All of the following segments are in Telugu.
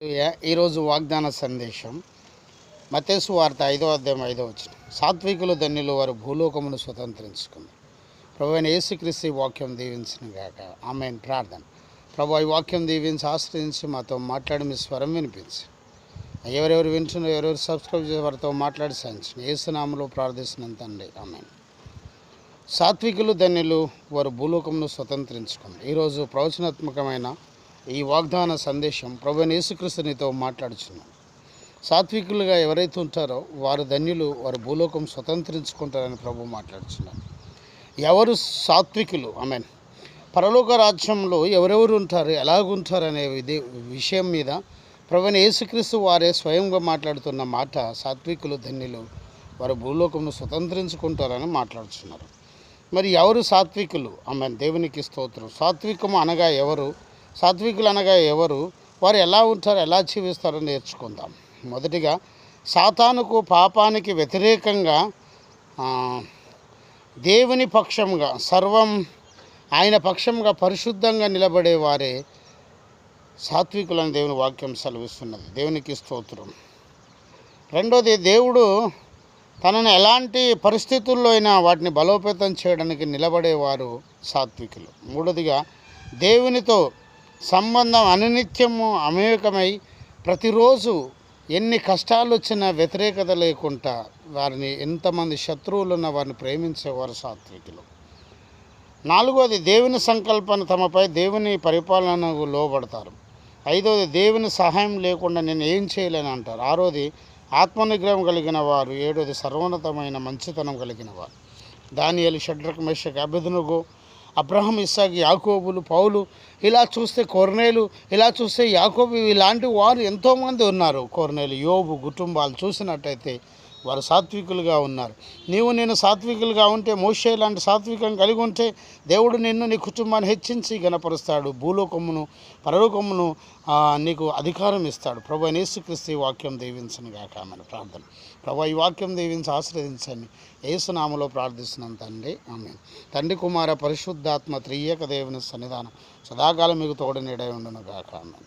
ఈరోజు వాగ్దాన సందేశం మతేసు వార్త ఐదో అధ్యాయం ఐదో వచ్చిన సాత్వికులు ధన్యులు వారు భూలోకమును స్వతంత్రించుకుంది ప్రభు అయిన యేసుక్రీస్తు వాక్యం దీవించిన గాక. ఆమె ప్రార్థన. ప్రభు ఈ వాక్యం దీవించి ఆశ్రయించి మాతో మాట్లాడి మీ స్వరం వినిపించి. ఎవరెవరు వింటున్నారు ఎవరెవరు సబ్స్క్రైబ్ చేసే వారితో మాట్లాడి సాధించిన ఏసునామలో ప్రార్థిస్తున్నాను తండ్రి. ఆమె సాత్వికులు ధన్యులు వారు భూలోకమును స్వతంత్రించుకుంది ఈరోజు ప్రవచనాత్మకమైన ఈ వాగ్దాన సందేశం ప్రభు అయిన యేసుక్రీస్తు నీతో మాట్లాడుచున్నాను సాత్వికులుగా ఎవరైతే ఉంటారో వారు ధన్యులు వారు భూలోకం స్వతంత్రించుకుంటారని ప్రభు మాట్లాడుచున్నారు ఎవరు సాత్వికులు? మీన్ పరలోక రాజ్యంలో ఎవరెవరు ఉంటారు? ఎలాగుంటారు అనే విషయం మీద ప్రభు యేసుక్రీస్తు వారే స్వయంగా మాట్లాడుతున్న మాట సాత్వికులు ధన్యులు వారు భూలోకంను స్వతంత్రించుకుంటారని మాట్లాడుతున్నారు మరి ఎవరు సాత్వికులు? ఆమె దేవునికి స్తోత్రం. సాత్వికము అనగా ఎవరు? సాత్వికులు అనగా ఎవరు? వారు ఎలా ఉంటారు? ఎలా జీవిస్తారో నేర్చుకుందాం. మొదటిగా సాతానుకు పాపానికి వ్యతిరేకంగా దేవుని పక్షంగా సర్వం ఆయన పక్షంగా పరిశుద్ధంగా నిలబడేవారే సాత్వికులని దేవుని వాక్యం సెలవిస్తున్నది. దేవునికి స్తోత్రం. రెండోది దేవుడు తనను ఎలాంటి పరిస్థితుల్లో అయినా వాటిని బలోపేతం చేయడానికి నిలబడేవారు సాత్వికులు. మూడోదిగా దేవునితో సంబంధం అనునిత్యము అమేకమై ప్రతిరోజు ఎన్ని కష్టాలు వచ్చినా వ్యతిరేకత లేకుండా వారిని ఎంతమంది శత్రువులు ఉన్న వారిని ప్రేమించేవారు సాత్వికులు. నాలుగోది దేవుని సంకల్పన తమపై దేవుని పరిపాలనకు లోబడతారు. ఐదోది దేవుని సహాయం లేకుండా నేను ఏం చేయలేను అంటారు. ఆరోది ఆత్మనిగ్రహం కలిగిన వారు. ఏడోది సర్వోన్నతమైన మంచితనం కలిగిన వారు. దానియలు షడ్రక్ మెషక్ అబ్రహం ఇస్సాక్ యాకోబులు పౌలు ఇలా చూస్తే కొర్నేలు ఇలా చూస్తే యాకోబు ఇలాంటి వారు ఎంతోమంది ఉన్నారు. కొర్నేలు యోబు కుటుంబాలు చూసినట్టయితే వారు సాత్వికులుగా ఉన్నారు. నీవు నేను సాత్వికులుగా ఉంటే మోషే లాంటి సాత్వికం కలిగి ఉంటే దేవుడు నిన్ను నీ కుటుంబాన్ని హెచ్చించి గణపరుస్తాడు భూలోకమును పరలోకమును నీకు అధికారం ఇస్తాడు. ప్రభు నేసుక్రీస్తు ఈ వాక్యం దీవించను గాక మన ప్రార్థన. ప్రభు ఈ వాక్యం దీవించి ఆశ్రయించండి. ఏసునామలో ప్రార్థిస్తున్నాం తండ్రి. ఆమె తండ్రి కుమార పరిశుద్ధాత్మ త్రియేక దేవుని సన్నిధానం సదాకాలం మీకు తోడు నీడై ఉండును గాక. ఆమె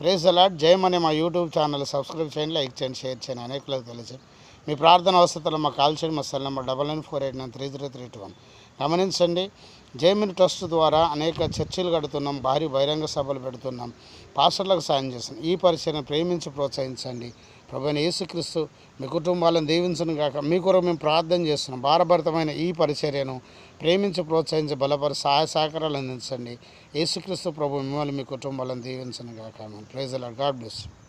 ప్రేజ్ అలాట్ జయం అనే మా యూట్యూబ్ ఛానల్ సబ్స్క్రైబ్ చేయండి లైక్ చేయండి షేర్ చేయండి అనేకులకు తెలియజేయండి. మీ ప్రార్థన అవసరతలు మాకు కాల్ చేయండి మా cell number double nine four eight nine three three three two one. గమనించండి జేమిన్ ట్రస్ట్ ద్వారా అనేక చర్చిలు కడుతున్నాం భారీ బహిరంగ సభలు పెడుతున్నాం పాస్టర్లకు సాయం చేస్తున్నాం. ఈ పరిచయం ప్రేమించి ప్రోత్సహించండి. ప్రభుత్వ యేసుక్రీస్తు మీ కుటుంబాలను దీవించను కాక మీ కొరకు మేము ప్రార్థన చేస్తున్నాం. భారభరితమైన ఈ పరిచర్యను ప్రేమించి ప్రోత్సహించి బలపరి సహాయ సహకారాలు అందించండి. యేసుక్రీస్తు ప్రభు మిమ్మల్ని మీ కుటుంబాలను దీవించను కాక ప్రైజ్ గాడ్ బ్లెస్ యూ.